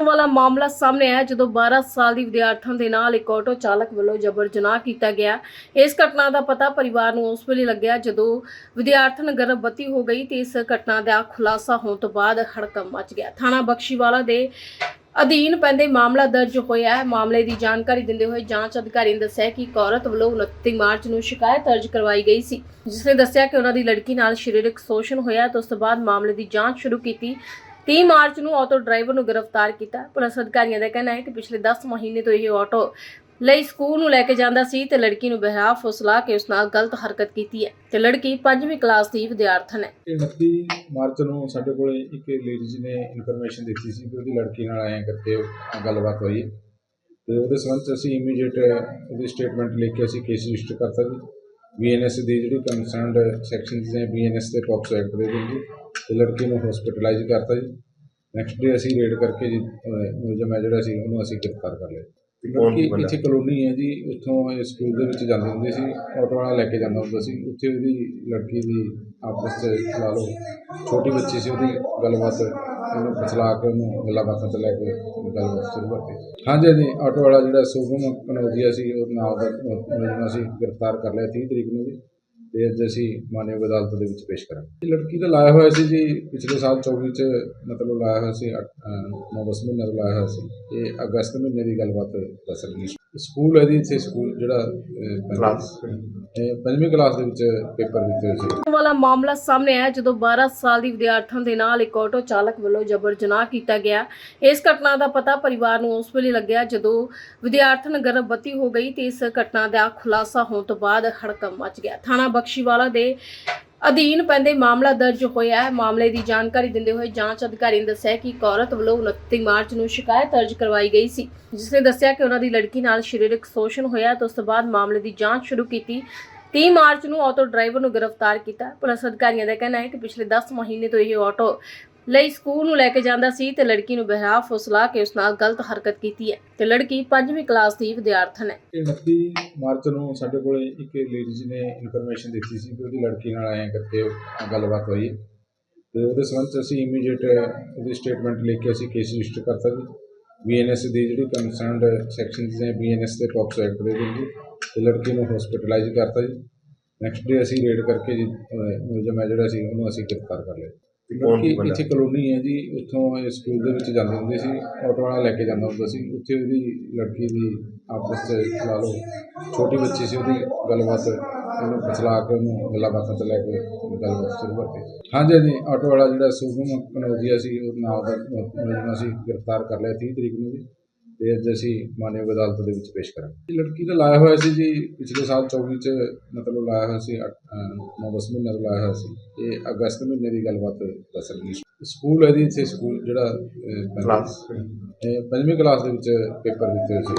ਵਾਲਾ ਮਾਮਲਾ ਸਾਹਮਣੇ ਆਇਆ, ਜਦੋਂ 12 ਸਾਲ ਦੀ ਵਿਦਿਆਰਥਣ ਦੇ ਨਾਲ ਇੱਕ ਆਟੋ ਚਾਲਕ ਵੱਲੋਂ ਜਬਰ ਜਨਾਹ ਕੀਤਾ ਗਿਆ। ਇਸ ਘਟਨਾ ਦਾ ਪਤਾ ਪਰਿਵਾਰ ਨੂੰ ਉਸ ਵੇਲੇ ਲੱਗਿਆ, ਜਦੋਂ ਵਿਦਿਆਰਥਣ ਗਰਭਵਤੀ ਹੋ ਗਈ ਤੇ ਇਸ ਘਟਨਾ ਦਾ ਖੁਲਾਸਾ ਹੋਣ ਤੋਂ ਬਾਅਦ ਹੜਕੰਪ ਮਚ ਗਿਆ। ਥਾਣਾ ਬਖਸ਼ੀਵਾਲਾ ਦੇ ਅਧੀਨ ਪੈਂਦੇ ਮਾਮਲਾ ਦਰਜ ਹੋਇਆ ਹੈ। ਮਾਮਲੇ ਦੀ ਜਾਣਕਾਰੀ ਦਿੰਦੇ ਹੋਏ ਜਾਂਚ ਅਧਿਕਾਰੀ ਨੇ ਦੱਸਿਆ ਕਿ ਇੱਕ ਔਰਤ ਵੱਲੋਂ 29 ਮਾਰਚ ਨੂੰ ਸ਼ਿਕਾਇਤ ਦਰਜ ਕਰਵਾਈ ਗਈ ਸੀ, ਜਿਸ ਨੇ ਦੱਸਿਆ ਕਿ ਉਹਨਾਂ ਦੀ ਲੜਕੀ ਨਾਲ ਸਰੀਰਕ ਸ਼ੋਸ਼ਣ ਹੋਇਆ। ਤੇ ਉਸ ਤੋਂ ਬਾਅਦ ਮਾਮਲੇ ਦੀ ਜਾਂਚ ਸ਼ੁਰੂ ਕੀਤੀ। 30 ਮਾਰਚ ਨੂੰ ਆਟੋ ਡਰਾਈਵਰ ਨੂੰ ਗ੍ਰਿਫਤਾਰ ਕੀਤਾ। ਪੁਲਿਸ ਅਧਿਕਾਰੀਆਂ ਦਾ ਕਹਿਣਾ ਹੈ ਕਿ ਪਿਛਲੇ 10 ਮਹੀਨੇ ਤੋਂ ਇਹ ਆਟੋ ਲਈ ਸਕੂਲ ਨੂੰ ਲੈ ਕੇ ਜਾਂਦਾ ਸੀ ਤੇ ਲੜਕੀ ਨੂੰ ਬਹਿਰਾ ਫੁਸਲਾ ਕੇ ਉਸ ਨਾਲ ਗਲਤ ਹਰਕਤ ਕੀਤੀ ਹੈ ਤੇ ਲੜਕੀ 5ਵੀਂ ਕਲਾਸ ਦੀ ਵਿਦਿਆਰਥਣ ਹੈ। 29 ਮਾਰਚ ਨੂੰ ਸਾਡੇ ਕੋਲੇ ਇੱਕ ਲੇਡੀਜ਼ ਨੇ ਇਨਫੋਰਮੇਸ਼ਨ ਦਿੱਤੀ ਸੀ ਕਿ ਉਹਦੀ ਲੜਕੀ ਨਾਲ ਆਏ ਕਰਕੇ ਗੱਲਬਾਤ ਹੋਈ ਤੇ ਉਹਦੇ ਸੰਬੰਧ 'ਚ ਅਸੀਂ ਇਮੀਡੀਏਟ ਉਹਦੀ ਸਟੇਟਮੈਂਟ ਲਿਖ ਕੇ ਅਸੀਂ ਕੇਸ ਰਜਿਸਟਰ ਕਰਤਾ ਜੀ। ਬੀਐਨਐਸ ਦੀ ਜਿਹੜੀ ਕੰਸਰਨਡ ਸੈਕਸ਼ਨਸ ਨੇ ਬੀਐਨਐਸ ਦੇ ਪੌਕਸੋ ਐਕਟ ਦੇ ਜੀ ਤੇ ਲੜਕੀ ਨੂੰ ਹਸਪੀਟਲਾਈਜ਼ ਕਰਤਾ ਜੀ। ਨੈਕਸਟ ਡੇ ਅਸੀਂ ਰੇਡ ਕਰਕੇ ਜੀ ਮੁਲਜ਼ਮ ਹੈ ਜਿਹੜਾ ਸੀ ਉਹਨੂੰ ਅਸੀਂ ਗ੍ਰਿਫਤਾਰ ਕਰ ਲਿਆ। ਤੇ ਬੰਦਾ? ਇੱਥੇ ਕਲੋਨੀ ਹੈ ਜੀ ਉੱਥੋਂ ਇਹ ਸਕੂਲ ਦੇ ਵਿੱਚ ਜਾਂਦੇ ਹੁੰਦੇ ਸੀ ਆਟੋ ਵਾਲਾ ਲੈ ਕੇ ਜਾਂਦਾ ਹੁੰਦਾ ਸੀ। ਉੱਥੇ ਉਹਦੀ ਲੜਕੀ ਦੀ ਆਪਸ 'ਚ ਲਾ ਲਓ ਛੋਟੀ ਬੱਚੀ ਸੀ ਉਹਦੀ ਗੱਲਬਾਤ ਉਹਨੂੰ ਫਸਲਾ ਕੇ ਉਹਨੂੰ ਗੱਲਾਂ ਬਾਤਾਂ 'ਚ ਲੈ ਕੇ ਗੱਲਬਾਤ ਸ਼ੁਰੂ ਕਰਤੀ। ਹਾਂਜੀ ਹਾਂਜੀ ਆਟੋ ਵਾਲਾ ਜਿਹੜਾ ਸੁਭਮ ਕਨੌਜੀਆ ਸੀ ਉਹ ਨਾਲ ਦਾ ਮੁਲਜ਼ਮ ਅਸੀਂ ਗ੍ਰਿਫਤਾਰ ਕਰ ਲਿਆ 30 ਤਰੀਕ ਨੂੰ ਜੀ। ਤੇ ਅੱਜ ਅਸੀਂ ਮਾਨਯੋਗ ਅਦਾਲਤ ਦੇ ਵਿੱਚ ਪੇਸ਼ ਕਰਾਂਗੇ। ਲੜਕੀ ਦਾ ਲਾਇਆ ਹੋਇਆ ਸੀ ਜੀ, ਪਿਛਲੇ ਸਾਲ 24 ਚ ਮਤਲਬ ਲਾਇਆ ਹੋਇਆ ਸੀ 9-10 ਮਹੀਨੇ ਦਾ ਲਾਇਆ ਹੋਇਆ ਸੀ। ਇਹ ਅਗਸਤ ਮਹੀਨੇ ਦੀ ਗੱਲਬਾਤ ਦੱਸ ਰਹੀ ਹੈ ਸਕੂਲ ਹੈ ਜੀ ਇੱਥੇ ਸਕੂਲ ਜਿਹੜਾ ਅਹ, ਪੰਜਵੀਂ ਕਲਾਸ ਦੇ ਵਿੱਚ ਪੇਪਰ ਦਿੱਤੇ ਹੋਏ ਸੀ। ਵਾਲਾ ਮਾਮਲਾ ਸਾਹਮਣੇ ਆਇਆ ਜਦੋਂ 12 ਸਾਲ ਦੀ ਵਿਦਿਆਰਥਣ ਦੇ ਨਾਲ ਇੱਕ ਆਟੋ ਚਾਲਕ ਵੱਲੋਂ ਜਬਰ ਜਨਾਹ ਕੀਤਾ ਗਿਆ। ਇਸ ਘਟਨਾ ਦਾ ਪਤਾ ਪਰਿਵਾਰ ਨੂੰ ਉਸ ਵੇਲੇ ਲੱਗਿਆ ਜਦੋਂ ਵਿਦਿਆਰਥਣ ਗਰਭਵਤੀ ਹੋ ਗਈ ਤੇ ਇਸ ਘਟਨਾ ਦਾ ਖੁਲਾਸਾ ਹੋਣ ਤੋਂ ਬਾਅਦ ਹੜਕੰਪ ਮਚ ਗਿਆ। ਥਾਣਾ ਬਖਸ਼ੀਵਾਲਾ ਦੇ ਅਧੀਨ ਪੈਂਦੇ ਮਾਮਲਾ ਦਰਜ ਹੋਇਆ ਹੈ। ਮਾਮਲੇ ਦੀ ਜਾਣਕਾਰੀ ਦਿੰਦੇ ਹੋਏ ਜਾਂਚ ਅਧਿਕਾਰੀ ਨੇ ਦੱਸਿਆ ਕਿ ਇੱਕ ਔਰਤ ਵੱਲੋਂ 29 ਮਾਰਚ ਨੂੰ ਸ਼ਿਕਾਇਤ ਦਰਜ ਕਰਵਾਈ ਗਈ ਸੀ, ਜਿਸ ਨੇ ਦੱਸਿਆ ਕਿ ਉਹਨਾਂ ਦੀ ਲੜਕੀ ਨਾਲ ਸਰੀਰਕ ਸ਼ੋਸ਼ਣ ਹੋਇਆ ਤੇ ਉਸ ਤੋਂ ਬਾਅਦ ਮਾਮਲੇ ਦੀ ਜਾਂਚ ਸ਼ੁਰੂ ਕੀਤੀ। 30 ਮਾਰਚ ਨੂੰ ਆਟੋ ਡਰਾਈਵਰ ਨੂੰ ਗ੍ਰਿਫਤਾਰ ਕੀਤਾ। ਪੁਲਿਸ ਅਧਿਕਾਰੀਆਂ ਦਾ ਕਹਿਣਾ ਹੈ ਕਿ ਪਿਛਲੇ 10 ਮਹੀਨੇ ਤੋਂ ਇਹ ਆਟੋ ਲਈ ਸਕੂਲ ਨੂੰ ਲੈ ਕੇ ਜਾਂਦਾ ਸੀ ਤੇ ਲੜਕੀ ਨੂੰ ਬਹਿਰਾ ਫੁਸਲਾ ਕੇ ਉਸ ਨਾਲ ਗਲਤ ਹਰਕਤ ਕੀਤੀ ਹੈ ਤੇ ਲੜਕੀ 5ਵੀਂ ਕਲਾਸ ਦੀ ਵਿਦਿਆਰਥਣ ਹੈ। ਇਹ 29 ਮਾਰਚ ਨੂੰ ਸਾਡੇ ਕੋਲੇ ਇੱਕ ਲੇਡੀਜ਼ ਨੇ ਇਨਫੋਰਮੇਸ਼ਨ ਦਿੱਤੀ ਸੀ ਕਿ ਉਹਦੀ ਲੜਕੀ ਨਾਲ ਆਇਆ ਕਰਕੇ ਗੱਲਬਾਤ ਹੋਈ ਤੇ ਉਹਦੇ ਸੰਬੰਧ 'ਚ ਅਸੀਂ ਇਮੀਡੀਏਟ ਉਹਦੀ ਸਟੇਟਮੈਂਟ ਲਿਖ ਕੇ ਅਸੀਂ ਕੇਸ ਰਜਿਸਟਰ ਕਰਤਾ ਜੀ। ਬੀਐਨਐਸ ਦੀ ਜਿਹੜੀ ਕੰਸਰਨਡ ਸੈਕਸ਼ਨਸ ਨੇ ਬੀਐਨਐਸ ਦੇ ਪੌਕਸੋ ਐਕਟ ਦੇ ਜੀ ਤੇ ਲੜਕੀ ਨੂੰ ਹਸਪੀਟਲਾਈਜ਼ ਕਰਤਾ ਜੀ। ਨੈਕਸਟ ਡੇ ਅਸੀਂ ਰੇਡ ਕਰਕੇ ਜੀ ਮੁਲਜ਼ਮ ਹੈ ਜਿਹੜਾ ਸੀ, ਉਹਨੂੰ ਅਸੀਂ ਗ੍ਰਿਫਤਾਰ ਕਰ ਲਿਆ। ਤੇ ਬੰਦਾ? ਇੱਥੇ ਕਲੋਨੀ ਹੈ ਜੀ ਉੱਥੋਂ ਇਹ ਸਕੂਲ ਦੇ ਵਿੱਚ ਜਾਂਦੇ ਹੁੰਦੇ ਸੀ ਆਟੋ ਵਾਲਾ ਲੈ ਕੇ ਜਾਂਦਾ ਹੁੰਦਾ ਸੀ। ਉੱਥੇ ਉਹਦੀ ਲੜਕੀ ਦੀ ਆਪਸ 'ਚ ਲਾ ਲਓ ਛੋਟੀ ਬੱਚੀ ਸੀ ਉਹਦੀ ਗੱਲਬਾਤ ਉਹਨੂੰ ਫਸਲਾ ਕੇ ਉਹਨੂੰ ਗੱਲਾਂ ਬਾਤਾਂ 'ਚ ਲੈ ਕੇ ਗੱਲਬਾਤ ਸ਼ੁਰੂ ਕਰਤੀ। ਹਾਂਜੀ ਹਾਂਜੀ ਆਟੋ ਵਾਲਾ ਜਿਹੜਾ ਸੁਭਮ ਕਨੌਜੀਆ ਸੀ ਉਹ ਨਾਲ ਦਾ ਅਸੀਂ ਗ੍ਰਿਫਤਾਰ ਕਰ ਲਿਆ 30 ਤਰੀਕ ਨੂੰ ਜੀ। ਤੇ ਅੱਜ ਅਸੀਂ ਮਾਨਯੋਗ ਅਦਾਲਤ ਦੇ ਵਿੱਚ ਪੇਸ਼ ਕਰਾਂਗੇ। ਲੜਕੀ ਦਾ ਲਾਇਆ ਹੋਇਆ ਸੀ ਜੀ ਪਿਛਲੇ ਸਾਲ 24 ਚ ਮਤਲਬ ਲਾਇਆ ਹੋਇਆ ਸੀ 9-10 ਮਹੀਨੇ ਦਾ ਲਾਇਆ ਹੋਇਆ ਸੀ। ਇਹ ਅਗਸਤ ਮਹੀਨੇ ਦੀ ਗੱਲਬਾਤ ਦੱਸ ਰਹੀ ਸਕੂਲ ਹੈ ਜੀ ਇੱਥੇ ਸਕੂਲ ਜਿਹੜਾ ਕਲਾਸ ਇਹ ਪੰਜਵੀਂ ਕਲਾਸ ਦੇ ਵਿੱਚ ਪੇਪਰ ਦਿੱਤੇ ਹੋਏ ਸੀ।